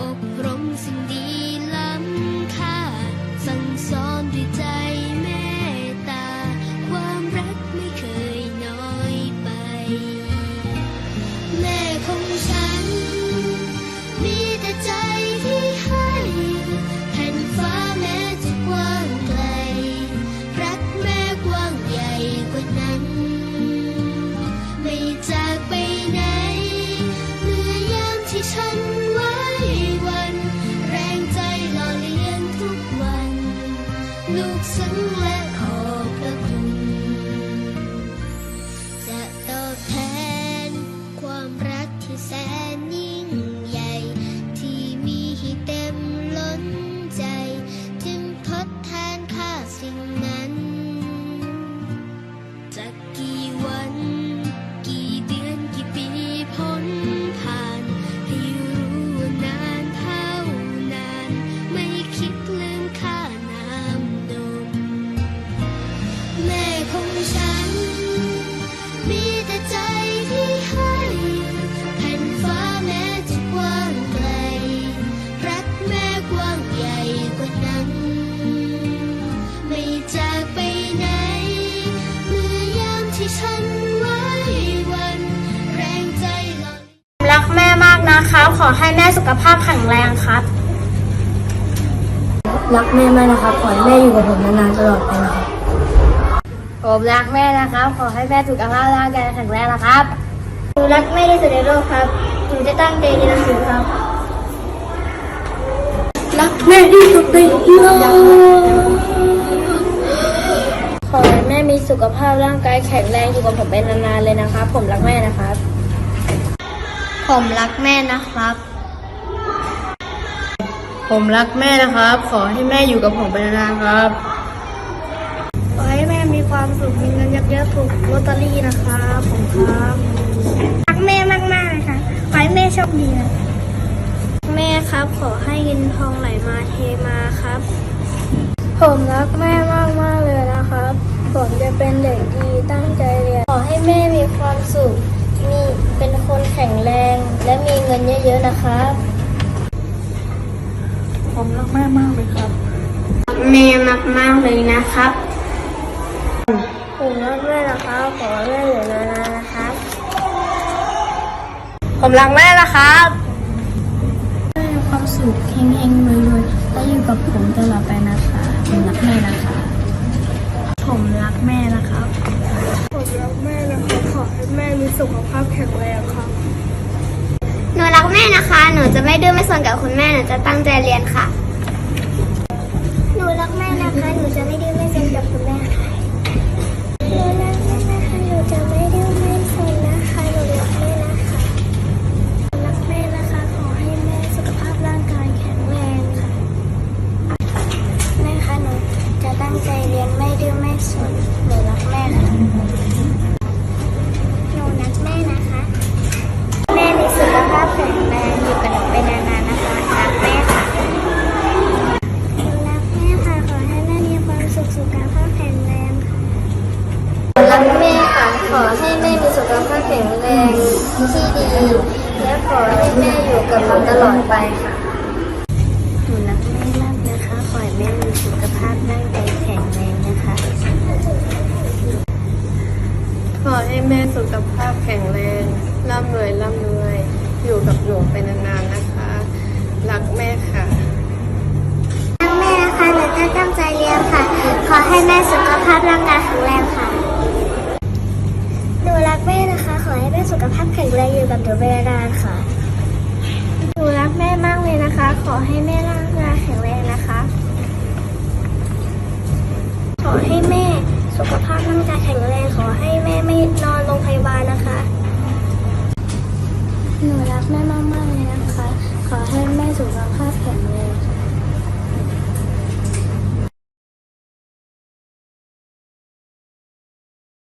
អប់រំសិនឌី รักแม่มากนะครับ ขอให้แม่สุขภาพแข็งแรงครับ รักแม่มากนะครับ ขอให้แม่อยู่กับผมนานๆตลอดไปนะครับ ผมรักแม่นะครับ ขอให้แม่สุขภาพร่างกายแข็งแรงนะครับหนูรักแม่ที่สุดในโลกครับหนูจะตั้งใจเรียนหนังสือครับ รักแม่ที่สุดในโลกขอให้แม่มีสุขภาพร่างกายแข็งแรงอยู่กับผมเป็นนานๆเลยนะครับ ผมรักแม่นะครับ ผมรักแม่นะครับ ผมรักแม่นะครับ ขอให้แม่อยู่กับผมไปนานๆครับขอให้แม่มี ความสุขมีเงินเยอะๆถูกลอตเตอรี่นะครับผมครับรักแม่มากๆเลยค่ะขอให้แม่โชคดีนะแม่ครับขอให้เงินทองไหลมาเทมาครับ ผมรักแม่มากๆเลยนะครับ ผมจะเป็นเด็กดีตั้งใจเรียนขอให้แม่มีความสุขมีเป็นคนแข็งแรงและมีเงินเยอะๆนะครับ ผมรักแม่มากเลยครับ แม่มากๆเลยนะครับผมรักแม่ นะครับขอให้แม่อยู่นานๆนะครับ ผมรักแม่นะครับมีความสุขเฮงๆรวยๆและอยู่กับผมตลอดไปนะคะผมรักแม่นะคะ ผมรักแม่นะครับ ผมรักแม่นะคะขอให้แม่มีสุขภาพแข็งแรงครับ หนูรักแม่นะคะ หนูจะไม่ดื้อไม่สนกับคุณแม่ หนูจะตั้งใจเรียนค่ะ ให้แม่มีสุขภาพแข็งแรงที่ดี และขอให้แม่อยู่กับเราตลอดไปค่ะหนูรักแม่มากนะคะขอให้แม่มีสุขภาพร่างกายแข็งแรงนะคะ ขอให้แม่สุขภาพแข็งแรงร่ำรวยร่ำรวย อยู่กับหนูไปนานๆนะคะ รักแม่ค่ะรักแม่นะคะหนูจะตั้งใจเรียนค่ะ ขอให้แม่สุขภาพร่างกายแข็งแรงค่ะ หนูรักแม่นะคะ ข อให้แม่สุขภาพแข็งแรงอยู่กับหนูไปนานค่ะ หนูรักแม่มากเลยนะคะ ขอให้แม่ร่างกายแข็งแรงนะคะ ขอให้แม่สุขภาพร่างกายแข็งแรง ขอให้แม่ไม่นอนโรงพยาบาลนะคะ หนูรักแม่มากๆ